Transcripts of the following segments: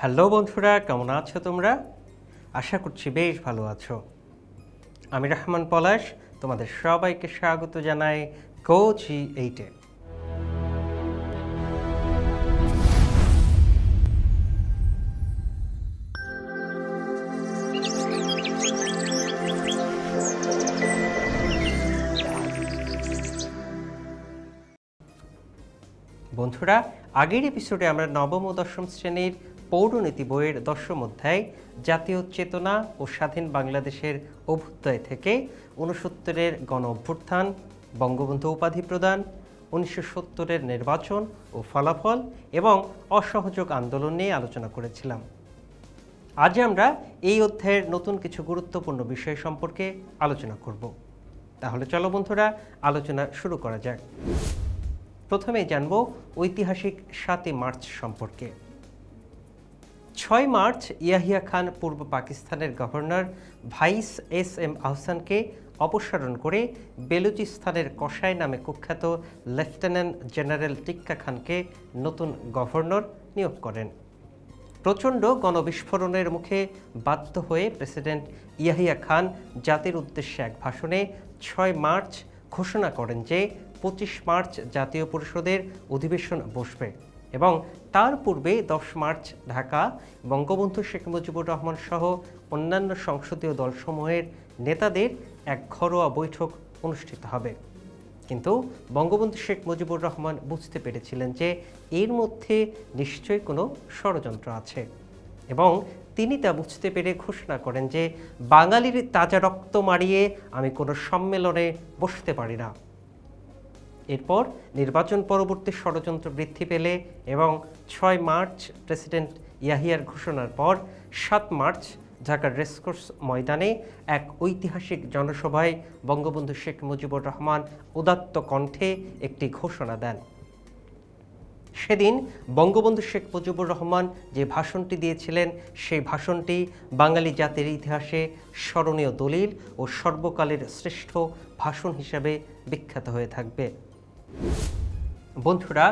Hello বন্ধুরা, কেমন আছো তোমরা? আশা করছি বেশ ভালো আছো। আমি রহমান পলাশ, তোমাদের সবাইকে স্বাগত জানাই কোচি এইটে বন্ধুরা, আগের এপিসোডে আমরা নবম ও দশম শ্রেণির পৌরনীতি বইয়ের দশম অধ্যায়, জাতীয় চেতনা ও স্বাধীন বাংলাদেশের অভ্যুদয় থেকে ঊনসত্তরের গণ অভ্যুত্থান, বঙ্গবন্ধু উপাধি প্রদান উনিশশো সত্তরের নির্বাচন ও ফলাফল এবং অসহযোগ আন্দোলন নিয়ে আলোচনা করেছিলাম। আজ আমরা এই অধ্যায়ের নতুন কিছু গুরুত্বপূর্ণ বিষয় সম্পর্কে আলোচনা করব। তাহলে চলো বন্ধুরা, আলোচনা শুরু করা যাক। প্রথমে জানব ঐতিহাসিক সাতই মার্চ সম্পর্কে। ছয় মার্চ ইয়াহিয়া খান পূর্ব পাকিস্তানের গভর্নর ভাইস এস এম আহসানকে অপসারণ করে বেলুচিস্তানের কসাই নামে কুখ্যাত লেফটেন্যান্ট জেনারেল টিক্কা খানকে নতুন গভর্নর নিয়োগ করেন। প্রচণ্ড গণবিস্ফোরণের মুখে বাধ্য হয়ে প্রেসিডেন্ট ইয়াহিয়া খান জাতির উদ্দেশ্যে এক ভাষণে ছয় মার্চ ঘোষণা করেন যে পঁচিশ মার্চ জাতীয় পরিষদের অধিবেশন বসবে। এবং তার পূর্বে দশ মার্চ ঢাকা, বঙ্গবন্ধু শেখ মুজিবুর রহমান সহ অন্যান্য সংসদীয় দলসমূহের নেতাদের এক ঘরোয়া বৈঠক অনুষ্ঠিত হবে। কিন্তু বঙ্গবন্ধু শেখ মুজিবুর রহমান বুঝতে পেরেছিলেন যে এর মধ্যে নিশ্চয়ই কোনো ষড়যন্ত্র আছে এবং তিনি তা বুঝতে পেরে ঘোষণা করেন যে বাঙালির তাজা রক্ত মারিয়ে আমি কোনো সম্মেলনে বসতে পারি না। এরপর নির্বাচন পরবর্তী ষড়যন্ত্র বৃদ্ধি পেলে এবং ছয় মার্চ প্রেসিডেন্ট ইয়াহিয়ার ঘোষণার পর সাত মার্চ ঢাকার রেসকোর্স ময়দানে এক ঐতিহাসিক জনসভায় বঙ্গবন্ধু শেখ মুজিবুর রহমান উদাত্ত কণ্ঠে একটি ঘোষণা দেন। সেদিন বঙ্গবন্ধু শেখ মুজিবুর রহমান যে ভাষণটি দিয়েছিলেন, সেই ভাষণটি বাঙালি জাতির ইতিহাসে স্মরণীয় দলিল ও সর্বকালের শ্রেষ্ঠ ভাষণ হিসাবে বিখ্যাত হয়ে থাকবে। বন্ধুরা,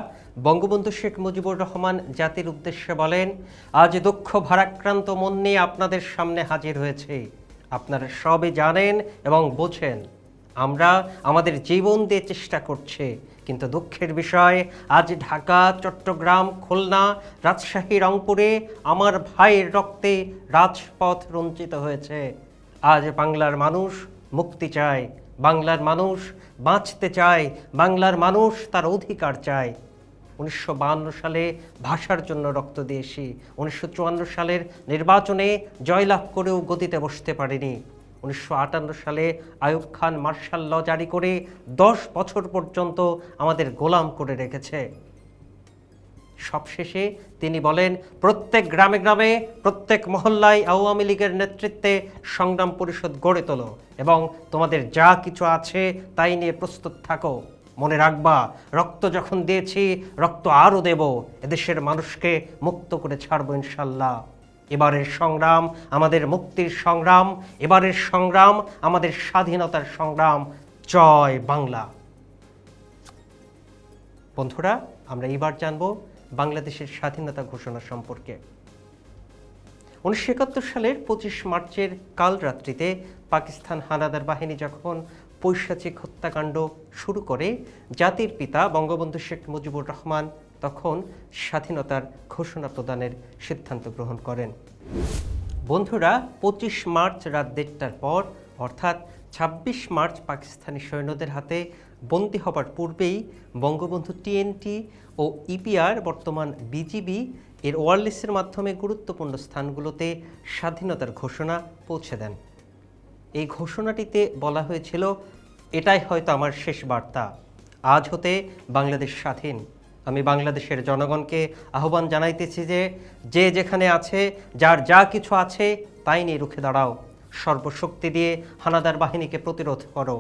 বঙ্গবন্ধু শেখ মুজিবুর রহমান জাতির উদ্দেশ্যে বলেন, আজ দুঃখ ভারাক্রান্ত মন নিয়ে আপনাদের সামনে হাজির হয়েছে। আপনারা সবে জানেন এবং বোঝেন, আমরা আমাদের জীবন দিয়ে চেষ্টা করছি, কিন্তু দুঃখের বিষয়, আজ ঢাকা, চট্টগ্রাম, খুলনা, রাজশাহী, রংপুরে আমার ভাইয়ের রক্তে রাজপথ রঞ্চিত হয়েছে। আজ বাংলার মানুষ মুক্তি চায়। বাংলার মানুষ বাঁচতে চায়, বাংলার মানুষ তার অধিকার চায়। উনিশশো সালে ভাষার জন্য রক্ত দিয়েছি। উনিশশো চুয়ান্ন সালের নির্বাচনে জয়লাভ করেও গতিতে বসতে পারেনি। উনিশশো আটান্ন সালে আয়ুব খান মার্শাল ল জারি করে দশ বছর পর্যন্ত আমাদের গোলাম করে রেখেছে। সবশেষে তিনি বলেন, প্রত্যেক গ্রামে গ্রামে, প্রত্যেক মহল্লায় আওয়ামী লীগের নেতৃত্বে সংগ্রাম পরিষদ গড়ে তোলো এবং তোমাদের যা কিছু আছে তাই নিয়ে প্রস্তুত থাকো। মনে রাখবা, রক্ত যখন দিয়েছি, রক্ত আরও দেব, এদেশের মানুষকে মুক্ত করে ছাড়বো ইনশাল্লাহ। এবারের সংগ্রাম আমাদের মুক্তির সংগ্রাম, এবারের সংগ্রাম আমাদের স্বাধীনতার সংগ্রাম। জয় বাংলা। বন্ধুরা, আমরা এবার জানব বাংলাদেশের স্বাধীনতা ঘোষণা সম্পর্কে। উনিশশো একাত্তর সালের পঁচিশ মার্চের কাল রাত্রিতে পাকিস্তান হানাদার বাহিনী যখন পৈশাচিক হত্যাকাণ্ড শুরু করে, জাতির পিতা বঙ্গবন্ধু শেখ মুজিবুর রহমান তখন স্বাধীনতার ঘোষণা প্রদানের সিদ্ধান্ত গ্রহণ করেন। বন্ধুরা, পঁচিশ মার্চ রাত দেড়টার পর, অর্থাৎ ছাব্বিশ মার্চ পাকিস্তানি সৈন্যদের হাতে বন্দী হবার পূর্বেই বঙ্গবন্ধু টিএনটি ও ইপিআর বর্তমান বিজিবি এর ওয়ারলেসের মাধ্যমে গুরুত্বপূর্ণ স্থানগুলোতে স্বাধীনতার ঘোষণা পৌঁছে দেন। এই ঘোষণাটিতে বলা হয়েছিল, এটাই হয়তো আমার শেষ বার্তা। আজ হতে বাংলাদেশ স্বাধীন। আমি বাংলাদেশের জনগণকে আহ্বান জানাইতেছি যে যে যেখানে আছে, যার যা কিছু আছে, তাই নিয়ে রুখে দাঁড়াও। সর্বশক্তি দিয়ে হানাদার বাহিনীকে প্রতিরোধ করো।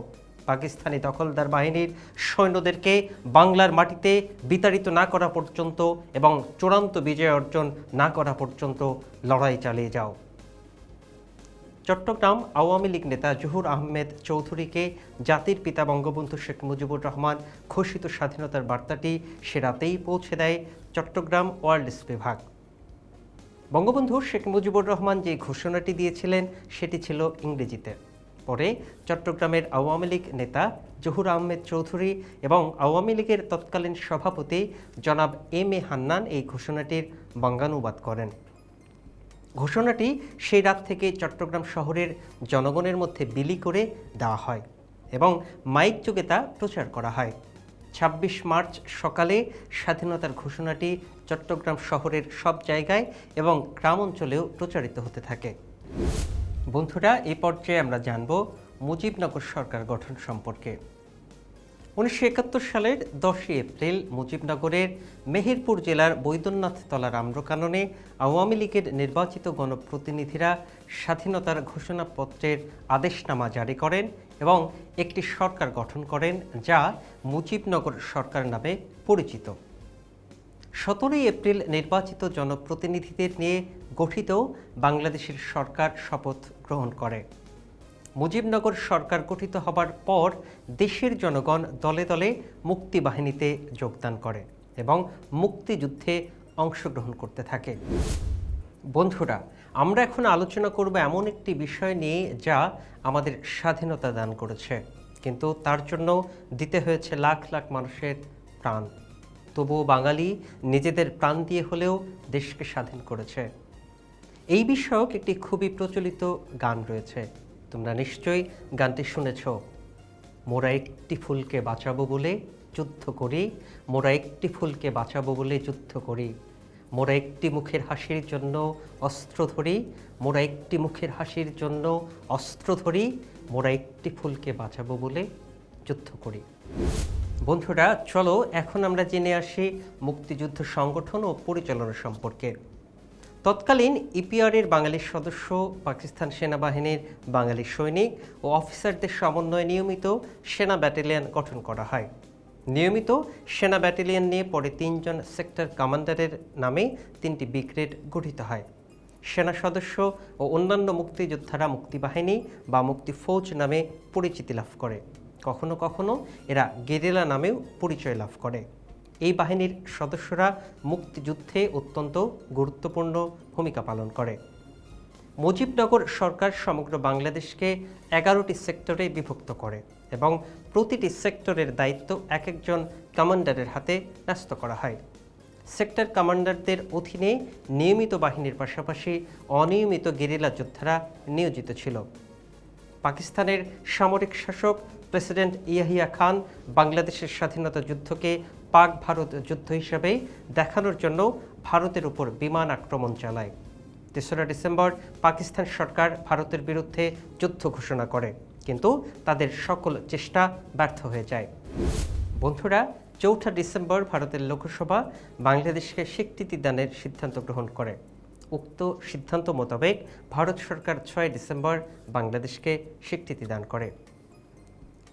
পাকিস্তানি দখলদার বাহিনীর সৈন্যদেরকে বাংলার মাটিতে বিতাড়িত না করা পর্যন্ত এবং চূড়ান্ত বিজয় অর্জন না করা পর্যন্ত লড়াই চালিয়ে যাও। চট্টগ্রাম আওয়ামী লীগ নেতা জহুর আহমেদ চৌধুরীকে জাতির পিতা বঙ্গবন্ধু শেখ মুজিবুর রহমান ঘোষিত স্বাধীনতার বার্তাটি সে রাতেই পৌঁছে দেয় চট্টগ্রাম ওয়ার্ল্ডস বিভাগ। বঙ্গবন্ধু শেখ মুজিবুর রহমান যে ঘোষণাটি দিয়েছিলেন, সেটি ছিল ইংরেজিতে। পরে চট্টগ্রামের আওয়ামী লীগ নেতা জহুর আহমেদ চৌধুরী এবং আওয়ামী লীগের তৎকালীন সভাপতি জনাব এম এ হান্নান এই ঘোষণাটির বঙ্গানুবাদ করেন। ঘোষণাটি সেই রাত থেকে চট্টগ্রাম শহরের জনগণের মধ্যে বিলি করে দেওয়া হয় এবং মাইক যোগে তা প্রচার করা হয়। ছাব্বিশ মার্চ সকালে স্বাধীনতার ঘোষণাটি চট্টগ্রাম শহরের সব জায়গায় এবং গ্রাম অঞ্চলেও প্রচারিত হতে থাকে। বন্ধুরা, এ পর্যায়ে আমরা জানব মুজিবনগর সরকার গঠন সম্পর্কে। উনিশশো একাত্তর সালের দশই এপ্রিল মুজিবনগরের মেহেরপুর জেলার বৈদ্যনাথ তলা রামরকাননে আওয়ামী লীগের নির্বাচিত গণপ্রতিনিধিরা স্বাধীনতার ঘোষণাপত্রের আদেশনামা জারি করেন এবং একটি সরকার গঠন করেন যা মুজিবনগর সরকার নামে পরিচিত। সতেরোই এপ্রিল নির্বাচিত জনপ্রতিনিধিদের নিয়ে গঠিত বাংলাদেশের সরকার শপথ গ্রহণ করে। মুজিবনগর সরকার গঠিত হবার পর দেশের জনগণ দলে দলে মুক্তিবাহিনীতে যোগদান করে এবং মুক্তিযুদ্ধে অংশগ্রহণ করতে থাকে। বন্ধুরা, আমরা এখন আলোচনা করব এমন একটি বিষয় নিয়ে যা আমাদের স্বাধীনতা দান করেছে। কিন্তু তার জন্য দিতে হয়েছে লাখ লাখ মানুষের প্রাণ। তবুও বাঙালি নিজেদের প্রাণ দিয়ে হলেও দেশকে স্বাধীন করেছে। এই বিষয়ক একটি খুবই প্রচলিত গান রয়েছে। তোমরা নিশ্চয়ই গানটি শুনেছ। মোরা একটি ফুলকে বাঁচাবো বলে যুদ্ধ করি, মোরা একটি ফুলকে বাঁচাবো বলে যুদ্ধ করি। মোরা একটি মুখের হাসির জন্য অস্ত্র ধরি, মোরা একটি মুখের হাসির জন্য অস্ত্র ধরি, মোরা একটি ফুলকে বাঁচাবো বলে যুদ্ধ করি। বন্ধুরা, চলো এখন আমরা জেনে আসি মুক্তিযুদ্ধ সংগঠন ও পরিচালনা সম্পর্কে। তৎকালীন ইপিআরের বাঙালি সদস্য, পাকিস্তান সেনাবাহিনীর বাঙালি সৈনিক ও অফিসারদের সমন্বয়ে নিয়মিত সেনা ব্যাটালিয়ন গঠন করা হয়। নিয়মিত সেনা ব্যাটালিয়ন নিয়ে পরে তিনজন সেক্টর কমান্ডারের নামে তিনটি ব্রিগেড গঠিত হয়। সেনা সদস্য ও অন্যান্য মুক্তিযোদ্ধারা মুক্তিবাহিনী বা মুক্তি ফৌজ নামে পরিচিতি লাভ করে। কখনো কখনো এরা গেরিলা নামেও পরিচয় লাভ করে। এই বাহিনীর সদস্যরা মুক্তিযুদ্ধে অত্যন্ত গুরুত্বপূর্ণ ভূমিকা পালন করে। মুজিবনগর সরকার সমগ্র বাংলাদেশকে এগারোটি সেক্টরে বিভক্ত করে এবং প্রতিটি সেক্টরের দায়িত্ব এক একজন কমান্ডারের হাতে ন্যস্ত করা হয়। সেক্টর কমান্ডারদের অধীনে নিয়মিত বাহিনীর পাশাপাশি অনিয়মিত গেরিলা যোদ্ধারা নিয়োজিত ছিল। পাকিস্তানের সামরিক শাসক প্রেসিডেন্ট ইয়াহিয়া খান বাংলাদেশের স্বাধীনতা যুদ্ধকে পাক ভারত যুদ্ধ হিসাবে দেখানোর জন্য ভারতের উপর বিমান আক্রমণ চালায়। তেসরা ডিসেম্বর পাকিস্তান সরকার ভারতের বিরুদ্ধে যুদ্ধ ঘোষণা করে, কিন্তু তাদের সকল চেষ্টা ব্যর্থ হয়ে যায়। বন্ধুরা, চৌঠা ডিসেম্বর ভারতের লোকসভা বাংলাদেশকে স্বীকৃতি দানের সিদ্ধান্ত গ্রহণ করে। উক্ত সিদ্ধান্ত মোতাবেক ভারত সরকার ছয় ডিসেম্বর বাংলাদেশকে স্বীকৃতি দান করে।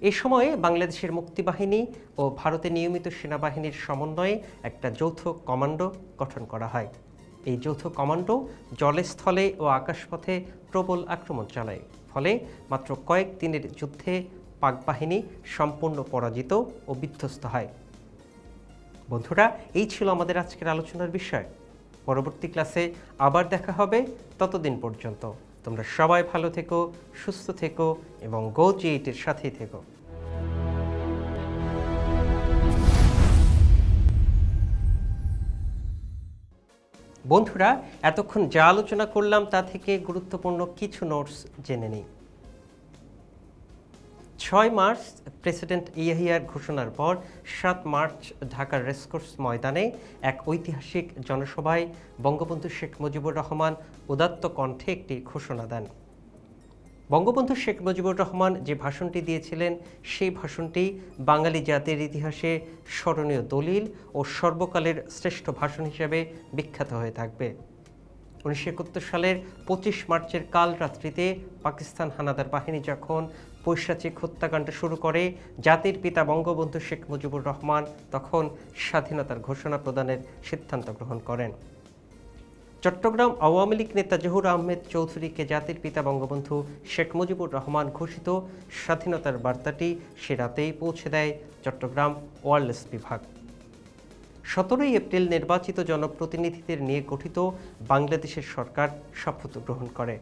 এ সময়ে বাংলাদেশের মুক্তিবাহিনী ও ভারতে নিয়মিত সেনাবাহিনীর সমন্বয়ে একটা যৌথ কমান্ডো গঠন করা হয়। এই যৌথ কমান্ডো জলে স্থলে ও আকাশপথে প্রবল আক্রমণ চালায়। ফলে মাত্র কয়েক দিনের যুদ্ধে পাক বাহিনী সম্পূর্ণ পরাজিত ও বিধ্বস্ত হয়। বন্ধুরা, এই ছিল আমাদের আজকের আলোচনার বিষয়। পরবর্তী ক্লাসে আবার দেখা হবে ততদিন পর্যন্ত। তোমরা সবাই ভালো থেকো, সুস্থ থেকো এবং গো জি এইটের সাথেই থেকো। বন্ধুরা, এতক্ষণ যা আলোচনা করলাম তা থেকে গুরুত্বপূর্ণ কিছু নোটস জেনে নিই। ছয় মার্চ, প্রেসিডেন্ট ইয়াহিয়ার ঘোষণার পর সাত মার্চ ঢাকার রেসকোর্স ময়দানে এক ঐতিহাসিক জনসভায় বঙ্গবন্ধু শেখ মুজিবুর রহমান উদাত্ত কণ্ঠে একটি ঘোষণা দেন। বঙ্গবন্ধু শেখ মুজিবুর রহমান যে ভাষণটি দিয়েছিলেন, সেই ভাষণটি বাঙালি জাতির ইতিহাসে স্মরণীয় দলিল ও সর্বকালের শ্রেষ্ঠ ভাষণ হিসেবে বিখ্যাত হয়ে থাকবে। উনিশশো একাত্তর সালের পঁচিশ মার্চের কাল রাত্রিতে পাকিস্তান হানাদার বাহিনী যখন পৈশাচিক হত্যাকাণ্ড শুরু করে, জাতির পিতা বঙ্গবন্ধু শেখ মুজিবুর রহমান তখন স্বাধীনতার ঘোষণা প্রদানের সিদ্ধান্ত গ্রহণ করেন। চট্টগ্রাম আওয়ামী লীগ নেতা জহুর আহমেদ চৌধুরীকে জাতির পিতা বঙ্গবন্ধু শেখ মুজিবুর রহমান ঘোষিত স্বাধীনতার বার্তাটি সে রাতেই পৌঁছে দেয় চট্টগ্রাম ওয়ারলেস বিভাগ। সতেরোই এপ্রিল নির্বাচিত জনপ্রতিনিধিদের নিয়ে গঠিত বাংলাদেশের সরকার শপথ গ্রহণ করে।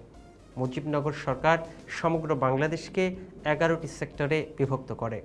মুজিবনগর সরকার সমগ্র বাংলাদেশকে এগারোটি সেক্টরে বিভক্ত করে।